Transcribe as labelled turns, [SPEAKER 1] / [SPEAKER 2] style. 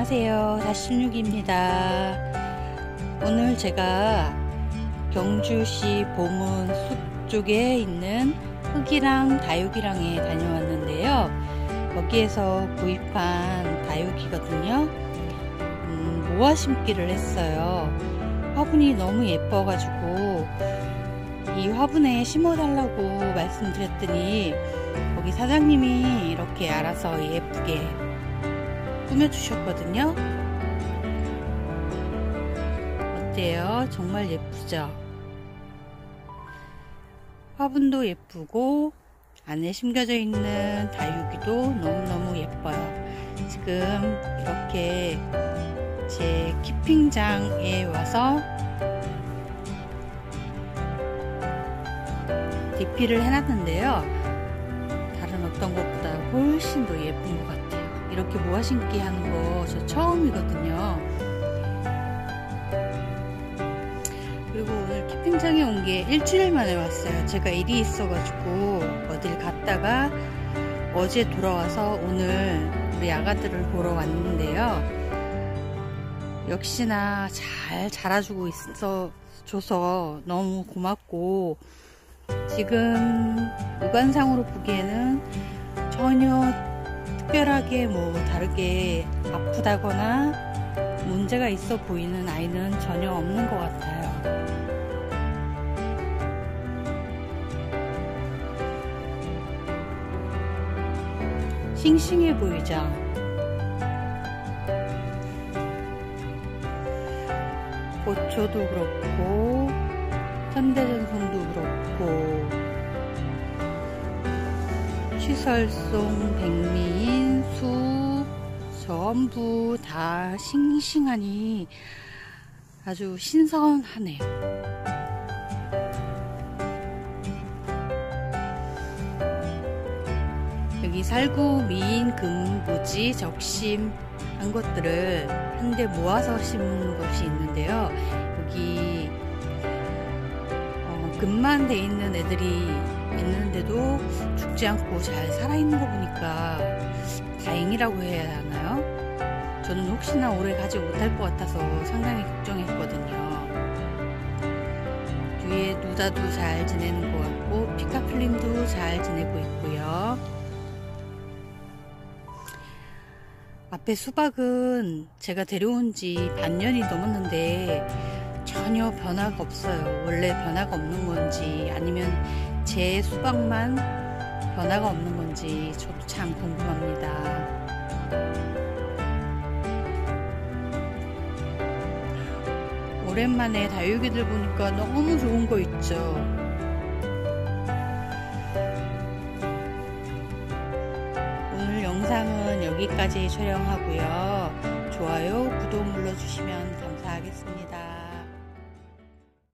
[SPEAKER 1] 안녕하세요. 다실육입니다. 오늘 제가 경주시 보문 숲 쪽에 있는 흑이랑 다육이랑에 다녀왔는데요. 거기에서 구입한 다육이거든요. 음, 모아 심기를 했어요. 화분이 너무 예뻐 가지고 이 화분에 심어 달라고 말씀드렸더니 거기 사장님이 이렇게 알아서 예쁘게 꾸며주셨거든요. 어때요? 정말 예쁘죠? 화분도 예쁘고 안에 심겨져 있는 다육이도 너무너무 예뻐요. 지금 이렇게 제 키핑장에 와서 DP를 해놨는데요. 이렇게 모아 심기 하는 거 저 처음이거든요. 그리고 오늘 키핑장에 온 게 일주일 만에 왔어요. 제가 일이 있어가지고 어딜 갔다가 어제 돌아와서 오늘 우리 아가들을 보러 왔는데요. 역시나 잘 자라주고 있어 줘서 너무 고맙고 지금 육안상으로 보기에는 전혀 특별하게 뭐 다르게 아프다거나 문제가 있어 보이는 아이는 전혀 없는 것 같아요. 싱싱해 보이죠? 고초도 그렇고 현대전송도 그렇고 시설송, 백미인, 수 전부 다 싱싱하니 아주 신선하네요. 여기 살구, 미인, 금, 무지, 적심 한 것들을 한데 모아서 심은 것이 있는데요. 여기 어, 금만 돼 있는 애들이 있는데도 죽지 않고 잘 살아있는 거 보니까 다행이라고 해야 하나요? 저는 혹시나 오래 가지 못할 것 같아서 상당히 걱정했거든요. 뒤에 누다도 잘 지내는 것 같고 피카플림도 잘 지내고 있고요. 앞에 수박은 제가 데려온 지 반년이 넘었는데 전혀 변화가 없어요. 원래 변화가 없는 건지 아니면 제 수박만 변화가 없는 건지 저도 참 궁금합니다. 오랜만에 다육이들 보니까 너무 좋은 거 있죠. 오늘 영상은 여기까지 촬영하고요. 좋아요, 구독 눌러주시면 감사하겠습니다.